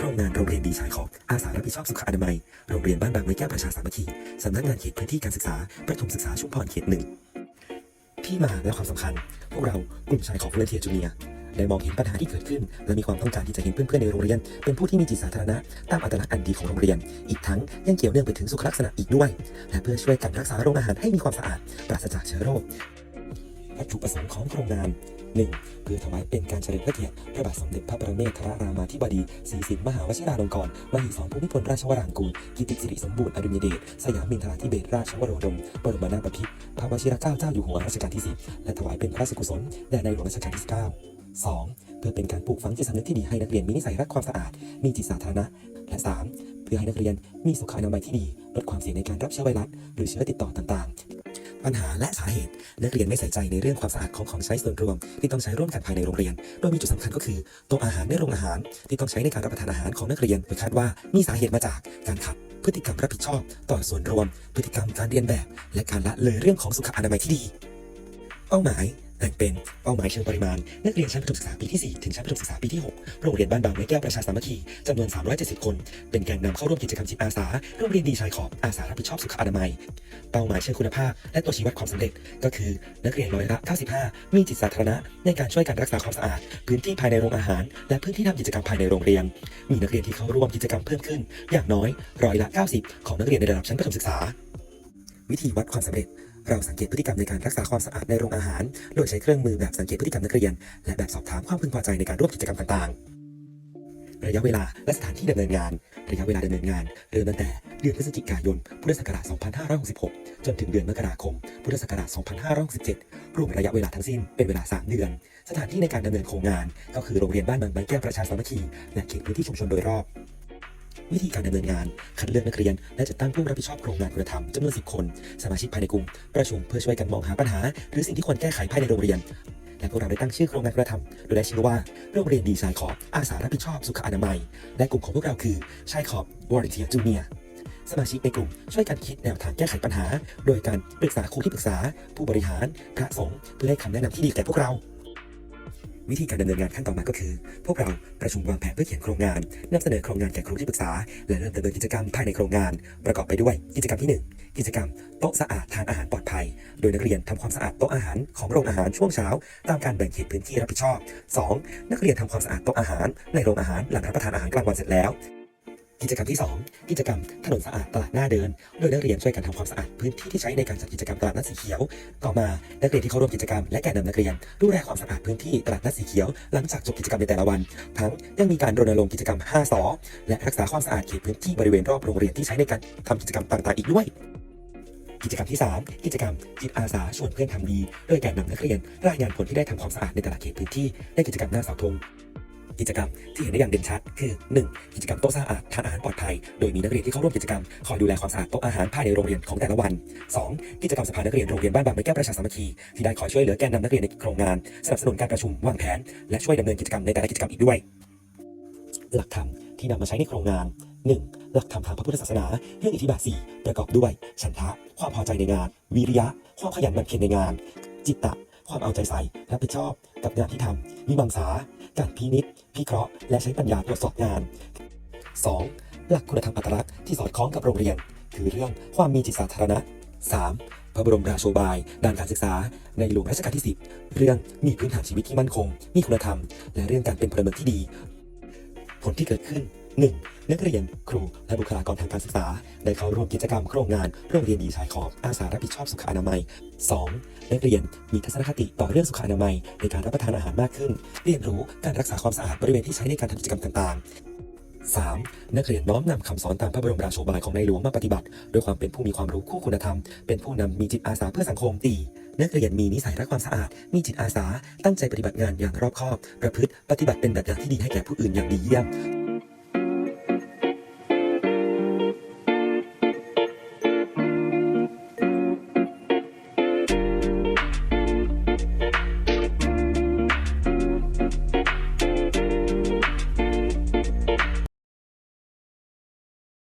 โครงงานโรงเรียนดีชายขอบอาสารับผิดชอบสุขอนามัย โรงเรียนบ้านบางไม้แก้วประชาสามัคคีสำนักงานเขตพื้นที่การศึกษาประถมศึกษาชุมพรเขตหนึ่งที่มาและความสำคัญ พวกเรากลุ่มชายของเวทียจูเนียได้มองเห็นปัญหาที่เกิดขึ้น และมีความต้องการที่จะเห็นเพื่อนๆในโรงเรียน เป็นผู้ที่มีจิตสาธารณะตามอัตลักษณ์อันดีของโรงเรียน อีกทั้งยังเกี่ยวเนื่องไปถึงสุขลักษณะอีกด้วย และเพื่อช่วยกันรักษาโรงอาหารให้มีความสะอาด ปราศจากเชื้อโรค วัตถุประสงค์ของโครงงาน 1. เพื่อถวายเป็นการเฉลิมพระเกียรติพระบาทสมเด็จพระปรเมศทรรามาธิบดีศรีสินมหาวชิราลงกรณ์มหิศรภูมิพลราชวรางกูลกิติสิริสมบูรณ์อดุลยเดชสยามมินทราธิเบศราชวโรดมบรมนาถบพิตรพระวชิรเกล้าเจ้าอยู่หัวรัชกาลที่10และถวายเป็นพระราชกุศลแด่ในหลวงรัชกาลที่9 2. เพื่อเป็นการปลูกฝังจิตสำนึกที่ดีให้นักเรียนมีนิสัยรักความสะอาด มีจิตสาธารณะ และ 3. เพื่อให้นักเรียนมีสุขอนามัยที่ดี ลดความเสี่ยงในการรับเชื้อไวรัสหรือเชื้อติดต่อต่างๆ ปัญหาและสาเหตุ นักเรียนไม่ใส่ใจในเรื่องความสะอาดของของใช้ส่วนรวม ที่ต้องใช้ร่วมกันภายในโรงเรียน โดยมีจุดสำคัญก็คือโต๊ะอาหารในโรงอาหาร ที่ต้องใช้ในการรับประทานอาหารของนักเรียนโดยคาดว่ามีสาเหตุมาจากการขับพฤติกรรมรับผิดชอบ ต่อส่วนรวม พฤติกรรมการเรียนแบบ และการละเลยเรื่องของสุขอนามัยที่ดี เป้าหมาย แบ่งเป็นเป้าหมายเชิงปริมาณนักเรียนชั้นประถมศึกษาปีที่ 4 ถึงชั้นประถมศึกษาปีที่6โรงเรียนบ้านบางไม้แก้วประชาสามัคคีจำนวน 370 คน เป็นแกนนำเข้าร่วมกิจกรรมจิตอาสาโรงเรียนดีชายขอบอาสารับผิดชอบสุขอนามัย เป้าหมายเชิงคุณภาพ และตัวชี้วัดความสำเร็จ ก็คือนักเรียนร้อยละ 95 มีจิตสาธารณะ ในการช่วยกันรักษาความสะอาด พื้นที่ภายในโรงอาหาร และพื้นที่ทำกิจกรรมภายในโรงเรียน มีนักเรียนที่เข้าร่วมกิจกรรมเพิ่มขึ้น อย่างน้อยร้อยละ 90 ของนักเรียนในระดับชั้นประถมศึกษา วิธีวัดความสำเร็จ เราสังเกตพฤติกรรมในการรักษาความสะอาดในโรงอาหาร โดยใช้เครื่องมือแบบสังเกตพฤติกรรมนักเรียน และแบบสอบถามความพึงพอใจในการร่วมกิจกรรมต่างๆ ระยะเวลาและสถานที่ดำเนินงาน ระยะเวลาดำเนินงาน เริ่มตั้งแต่เดือนพฤศจิกายน พุทธศักราช 2566 จนถึงเดือนมกราคม พุทธศักราช 2567 รวมระยะเวลาทั้งสิ้นเป็นเวลา 3 เดือน สถานที่ในการดำเนินโครงงาน ก็คือโรงเรียนบ้านบางไม้แก้วประชาสามัคคีและเขตพื้นที่ชุมชนโดยรอบ วิธีการดำเนินงาน คัดเลือกนักเรียน และจัดตั้งผู้รับผิดชอบโครงงานคุณธรรมจำนวน 10 คน สมาชิกภายในกลุ่ม ประชุมเพื่อช่วยกันมองหาปัญหา หรือสิ่งที่ควรแก้ไขภายในโรงเรียน และพวกเราได้ตั้งชื่อโครงงานคุณธรรมโดยได้ชื่อว่าโรงเรียนดีชายขอบอาสารับผิดชอบสุขอนามัย และกลุ่มของพวกเราคือชายขอบวอร์เทียจูเนียสมาชิกในกลุ่มช่วยกันคิดแนวทางแก้ไขปัญหา โดยการปรึกษาครูที่ปรึกษา ผู้บริหาร พระสงฆ์เพื่อให้คำแนะนำที่ดีแก่พวกเรา วิธีการดำเนินงานขั้นต่อมาก็คือ พวกเราประชุมวางแผนเพื่อเขียนโครงงานนำเสนอโครงงานแก่ครูที่ปรึกษา และเริ่มดำเนินกิจกรรมภายในโครงงาน ประกอบไปด้วยกิจกรรมที่ 1 กิจกรรมโต๊ะสะอาดทานอาหารปลอดภัย โดยนักเรียนทำความสะอาดโต๊ะอาหารของโรงอาหารช่วงเช้า ตามการแบ่งเขตพื้นที่รับผิดชอบ 2. นักเรียนทำความสะอาดโต๊ะอาหาร ในโรงอาหารหลังรับประทานอาหารกลางวันเสร็จแล้ว กิจกรรมที่ 2 กิจกรรมถนนสะอาดตลาดหน้าเดิน โดยนักเรียนช่วยกันทำความสะอาดพื้นที่ที่ใช้ในการจัดกิจกรรมตลาดนัดสีเขียว ต่อมานักเรียนที่เข้าร่วมกิจกรรมและแกนนำนักเรียนดูแลความสะอาดพื้นที่ตลาดนัดสีเขียว หลังจากจบกิจกรรมในแต่ละวัน ทั้งยังมีการรณรงค์กิจกรรม 5สอและรักษาความสะอาดเขตพื้นที่บริเวณรอบโรงเรียนที่ใช้ในการทำกิจกรรมต่างๆ อีกด้วยกิจกรรมที่ 3 กิจกรรมจิตอาสาชวนเพื่อนทำดี โดยแกนนำนักเรียน รายงานผลที่ได้ทำความสะอาดในแต่ละเขตพื้นที่ในกิจกรรมหน้าเสาธง กิจกรรม ที่เห็นได้อย่างเด่นชัด คือ 1. กิจกรรมโต๊ะสะอาดทานอาหารปลอดภัย โดยมีนักเรียนที่เข้าร่วมกิจกรรมคอยดูแลความสะอาดโต๊ะอาหารภายในโรงเรียนของแต่ละวัน 2. กิจกรรมสภานักเรียนโรงเรียนบ้านบางไม้แก้วประชาสามัคคีที่ได้คอยช่วยเหลือแกนนำนักเรียนในโครงงานสนับสนุนการประชุมวางแผน และช่วยดำเนินกิจกรรมในแต่ละกิจกรรมอีกด้วย หลักธรรมที่นำมาใช้ในโครงงาน 1. หลักธรรมทางพระพุทธศาสนา เรื่องอิทธิบาทสี่ประกอบด้วย ฉันทะ ความพอใจในงาน วิริยะ ความขยันหมั่นเพียรในงาน จิตตะ ความเอาใจใส่รับผิดชอบกับงานที่ทำวิมังสาการพินิจพิเคราะห์ และใช้ปัญญาตรวจสอบงาน 2. หลักคุณธรรมอัตลักษณ์ที่สอดคล้องกับโรงเรียน คือเรื่องความมีจิตสาธารณะ 3. พระบรมราโชบาย ด้านการศึกษา ในหลวงรัชกาลที่ 10 เรื่องมีพื้นฐานชีวิตที่มั่นคง มีคุณธรรม และเรื่องการเป็นพลเมืองที่ดี ผลที่เกิดขึ้น 1. นักเรียน ครู และบุคลากรทางการศึกษา ได้เข้าร่วมกิจกรรมโครงงานโรงเรียนดีชายขอบอาสารับผิดชอบสุขอนามัย 2. นักเรียนมีทัศนคติต่อเรื่องสุขอนามัย ในการรับประทานอาหารมากขึ้น เรียนรู้การรักษาความสะอาดบริเวณที่ใช้ในการทำกิจกรรมต่าง ๆ 3. นักเรียนน้อมนำคำสอนตามพระบรมราโชบายของในหลวงมาปฏิบัติ ด้วยความเป็นผู้มีความรู้คู่คุณธรรม เป็นผู้นำมีจิตอาสาเพื่อสังคมตีนักเรียนมีนิสัยรักความสะอาด มีจิตอาสา ตั้งใจปฏิบัติงานอย่างรอบคอบ ประพฤติปฏิบัติเป็นแบบอย่างที่ดีให้แก่ผู้อื่นอย่างดีเยี่ยม